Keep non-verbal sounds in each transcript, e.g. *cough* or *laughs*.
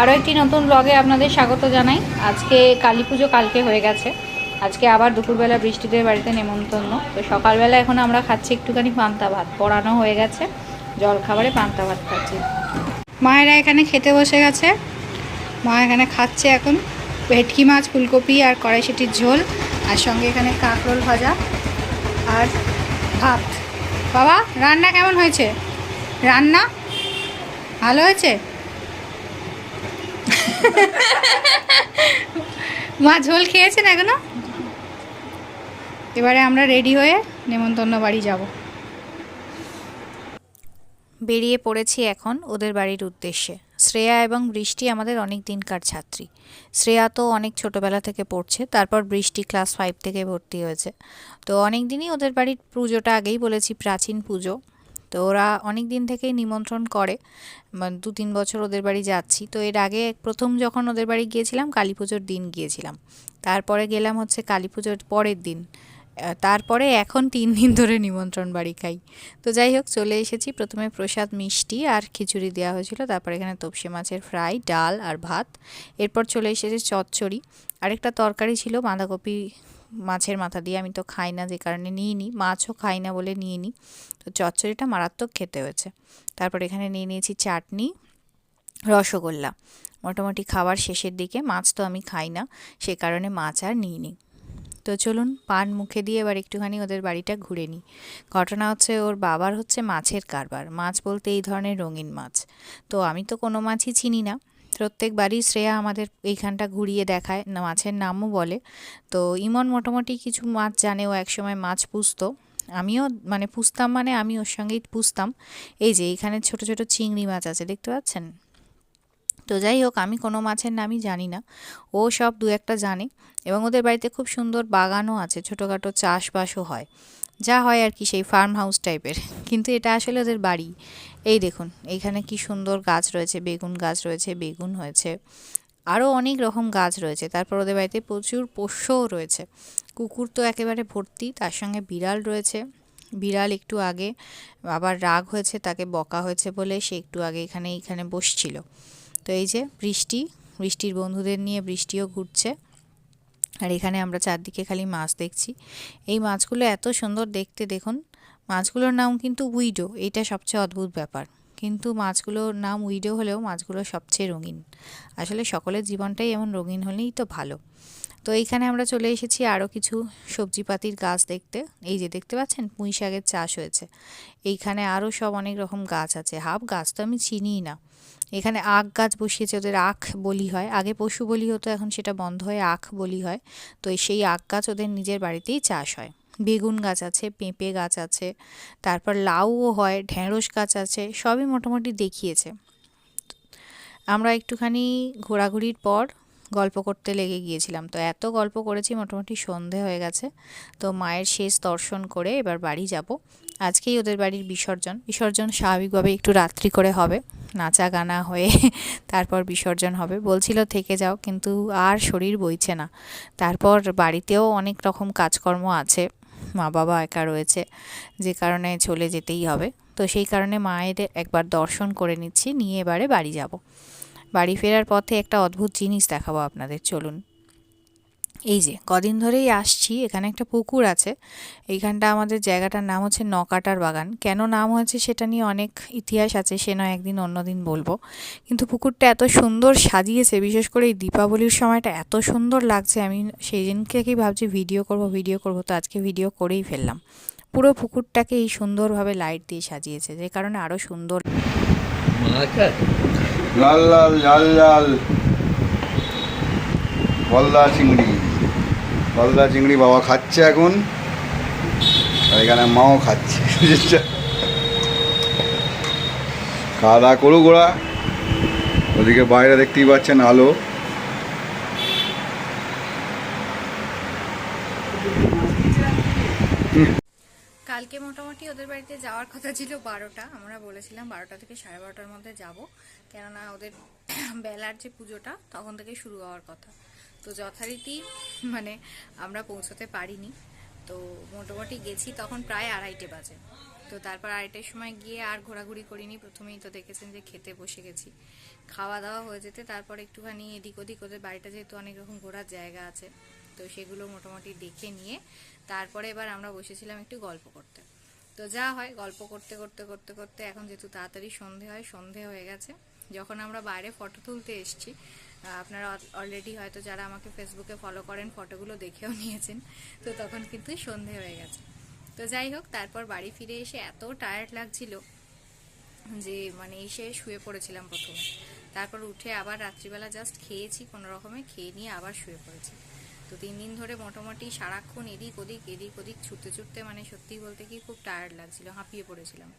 আরও একটি নতুন ব্লগে আপনাদের স্বাগত জানাই। আজকে কালী পুজো কালকে হয়ে গেছে। আজকে আবার দুপুরবেলা বৃষ্টিদের বাড়িতে নেমন্তন্ন। তো সকালবেলা এখন আমরা খাচ্ছি একটুখানি পান্তা ভাত। পড়ানো হয়ে গেছে। জল খাবারে পান্তা ভাত খাচ্ছি। মায়েরা এখানে খেতে বসে গেছে। মা এখানে খাচ্ছে এখন। ভেটকি মাছ, ফুলকপি আর কড়াইশুটির ঝোল। আর সঙ্গে এখানে কাঁকরোল ভাজা আর ভাত। বাবা, রান্না কেমন হয়েছে? রান্না? ভালো হয়েছে? মা ঝোল খেয়েছেন এখনও? এবারে আমরা রেডি হয়ে নেমন্তন্ন বাড়ি যাব। বেরিয়ে পড়েছি এখন ওদের বাড়ির উদ্দেশ্যে। শ্রেয়া এবং বৃষ্টি আমাদের অনেক দিনকার ছাত্রী। শ্রেয়া তো অনেক ছোটোবেলা থেকে পড়ছে, তারপর বৃষ্টি ক্লাস ফাইভ থেকে ভর্তি হয়েছে। তো অনেক দিনই ওদের বাড়ির পুজোটা আগেই বলেছি, প্রাচীন পুজো। তো ওরা অনেক দিন থেকেই নিমন্ত্রণ করে। দু তিন বছর ওদের বাড়ি যাচ্ছি। তো এর আগে প্রথম যখন ওদের বাড়ি গিয়েছিলাম, কালী পুজোর দিন গিয়েছিলাম। তারপরে গেলাম হচ্ছে কালী পুজোর পরের দিন। তারপরে এখন তিন দিন ধরে নিমন্ত্রণ বাড়ি খাই। তো যাই হোক, চলে এসেছি। প্রথমে প্রসাদ মিষ্টি আর খিচুড়ি দেওয়া হয়েছিল। তারপর এখানে তপসি মাছের ফ্রাই, ডাল আর ভাত। এরপর চলে এসেছে চচ্চড়ি। আরেকটা তরকারি ছিল বাঁধাকপি মাছের মাথা দিয়ে আমি তো খাই না, যে কারণে নিয়ে নিই মাছও খাই না বলে নিয়ে নিই তো চচ্চড়িটা মারাত্মক খেতে হয়েছে। তারপর এখানে নিয়ে নিয়েছি চাটনি, রসগোল্লা। মোটামুটি খাবার শেষের দিকে মাছ তো আমি খাই না, সে কারণে মাছ আর নিই নি তো চলুন, পান মুখে দিয়ে এবার একটুখানি ওদের বাড়িটা ঘুরে নিই। ঘটনা হচ্ছে ওর বাবার হচ্ছে মাছের কারবার। মাছ বলতে এই ধরনের রঙিন মাছ। তো আমি তো কোনো মাছই চিনি না। প্রত্যেকবারই শ্রেয়া আমাদের এইখানটা ঘুরিয়ে দেখায় মাছের নামও বলে। তো ইমন মোটামুটি কিছু মাছ জানে, ও একসময় মাছ পুষতো। আমিও মানে পুষতাম মানে আমি ওর সঙ্গেই পুষতাম। এই যে এখানে ছোট ছোট চিংড়ি মাছ আছে, দেখতে পাচ্ছেন? তো যাই হোক, আমি কোনো মাছের নামই জানি না। ও সব দু একটা জানে এবং ওদের বাড়িতে খুব সুন্দর বাগানও আছে, ছোটোখাটো চাষবাসও হয়। যা হয় আর কি সেই ফার্ম হাউস টাইপের কিন্তু এটা আসলে ওদের বাড়ি। এই দেখুন, এইখানে কি সুন্দর গাছ রয়েছে, বেগুন গাছ রয়েছে, বেগুন হয়েছে, আরও অনেক রকম গাছ রয়েছে। তারপর ওদের বাড়িতে প্রচুর পোষ্যও রয়েছে। কুকুর তো একেবারে ভর্তি, তার সঙ্গে বিড়াল রয়েছে। বিড়াল একটু আগে আবার রাগ হয়েছে, তাকে বকা হয়েছে বলে সে একটু আগে এখানে এখানে বসছিল। তো এই যে বৃষ্টি, বৃষ্টির বন্ধুদের নিয়ে বৃষ্টিও ঘুরছে। আর এখানে আমরা চারদিকে খালি মাছ দেখছি। এই মাছগুলো এত সুন্দর দেখতে, দেখুন, মাছগুলোর নাম কিন্তু উইডো, এটা সবচেয়ে অদ্ভুত ব্যাপার। কিন্তু মাছগুলোর নাম উইডো হলেও মাছগুলো সবচেয়ে রঙিন। আসলে সকলের জীবনটাই এমন রঙিন হলেই তো ভালো। তো এইখানে আমরা চলে এসেছি আরও কিছু সবজিপাতির গাছ দেখতে। এই যে দেখতে পাচ্ছেন, পুঁই শাকের চাষ হয়েছে। এইখানে আরও সব অনেক রকম গাছ আছে। হাফ গাছ তো আমি চিনিই না। এখানে আখ গাছ বসিয়েছে, ওদের আখ বলি হয়। আগে পশু বলি হতো, এখন সেটা বন্ধ হয়ে আখ বলি হয়। তো সেই আখ গাছ ওদের নিজের বাড়িতেই চাষ হয়। বেগুন গাছ আছে, পেঁপে গাছ আছে, তারপর লাউও হয়, ঢেঁড়স গাছ আছে, সবই মোটামুটি দেখিয়েছে। আমরা একটুখানি ঘোরাঘুরির পর গল্প করতে লেগে গিয়েছিলাম। তো এত গল্প করেছি, মোটামুটি সন্ধে হয়ে গেছে। তো মায়ের শেষ দর্শন করে এবার বাড়ি যাব। আজকেই ওদের বাড়ির বিসর্জন। বিসর্জন স্বাভাবিকভাবে একটু রাত্রি করে হবে। নাচা গানা হয়ে *laughs* তারপর বিসর্জন হবে। বলছিল থেকে যাও, কিন্তু আর শরীর বইছে না। তারপর বাড়িতেও অনেক রকম কাজকর্ম আছে। মা বাবা একা রয়েছে, যে কারণে চলে যেতেই হবে। তো সেই কারণে মায়ের একবার দর্শন করে নিচ্ছি, নিয়ে এবারে বাড়ি যাব। বাড়ি ফেরার পথে একটা অদ্ভুত জিনিস দেখাবো আপনাদের, চলুন। এই যে কদিন ধরেই আসছি এখানে একটা পুকুর আছে। এইখানটা আমাদের জায়গাটার নাম হচ্ছে নকাটার বাগান। কেন নাম হয়েছে সেটা নিয়ে অনেক ইতিহাস আছে সে নয় একদিন অন্যদিন বলব। কিন্তু পুকুরটা এত সুন্দর সাজিয়েছে বিশেষ করে এই দীপাবলির সময়টা এত সুন্দর লাগছে আমি সেই দিনকে থেকেই ভাবছি ভিডিও করব ভিডিও করব তো আজকে ভিডিও করেই ফেললাম। পুরো পুকুরটাকে এই সুন্দরভাবে লাইট দিয়ে সাজিয়েছে যে কারণে আরও সুন্দর লাল লাল লাল লাল। চিংড়ি। গলদা চিংড়ি বাবা খাচ্ছে এখন, আর এখানে মাও খাচ্ছে। খাওয়া দাওয়া করুক ওরা। ওদিকে বাইরে দেখতেই পাচ্ছেন আলো। কালকে মোটামুটি ওদের বাড়িতে যাওয়ার কথা ছিল বারোটা। আমরা বলেছিলাম বারোটা থেকে সাড়ে বারোটার মধ্যে যাব। কেননা ওদের বেলার যে পুজোটা, তখন থেকে শুরু হওয়ার কথা। তো যথারীতি মানে আমরা পৌঁছতে পারিনি। তো মোটামুটি গেছি তখন প্রায় আড়াইটে বাজে। তো তারপর আড়াইটার সময় গিয়ে আর ঘোরাঘুরি করিনি। প্রথমেই তো দেখেছেন যে খেতে বসে গেছি। খাওয়া দাওয়া হয়ে যেতে তারপর একটুখানি এদিক ওদিক ওদের বাড়িটা যেহেতু অনেক রকম ঘোরার জায়গা আছে, তো সেগুলো মোটামুটি দেখে নিয়ে তারপরে এবার আমরা বসেছিলাম একটু গল্প করতে। তো যা হয়, গল্প করতে করতে করতে করতে এখন যেহেতু তাড়াতাড়ি সন্ধে হয়, সন্ধে হয়ে গেছে। যখন আমরা বাইরে ফটো তুলতে এসেছি আপনারা অলরেডি হয়তো যারা আমাকে ফেসবুকে ফলো করেন ফটোগুলো দেখেও নিয়েছেন। তো তখন কিন্তু সন্ধে হয়ে গেছে। তো যাই হোক, তারপর বাড়ি ফিরে এসে এত টায়ার্ড লাগছিল যে মানে এসে শুয়ে পড়েছিলাম প্রথমে। তারপর উঠে আবার রাত্রিবেলা জাস্ট খেয়েছি কোনো রকমে, খেয়ে নিয়ে আবার শুয়ে পড়েছি। তো তিন দিন ধরে মোটামুটি সারাক্ষণ এদিক ওদিক এদিক ওদিক, ছুটতে ছুটতে মানে সত্যি বলতে কি খুব টায়ার্ড লাগছিল, হাঁপিয়ে পড়েছিলাম।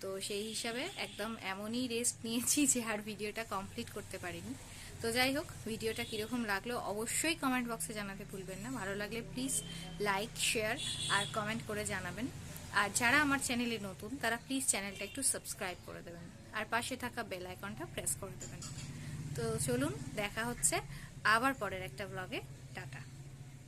তো সেই হিসাবে একদম এমনই রেস্ট নিয়েছি যে আর ভিডিওটা কমপ্লিট করতে পারিনি। তো যাই হোক, ভিডিওটা কীরকম লাগল অবশ্যই কমেন্ট বক্সে জানাতে ভুলবেন না। ভালো লাগলে প্লিজ লাইক শেয়ার আর কমেন্ট করে জানাবেন। আর যারা আমার চ্যানেলে নতুন, তারা প্লিজ চ্যানেলটা একটু সাবস্ক্রাইব করে দেবেন। আর পাশে থাকা বেল আইকনটা প্রেস করে দেবেন। তো চলুন, দেখা হচ্ছে আবার পরের একটা ব্লগে টাটা।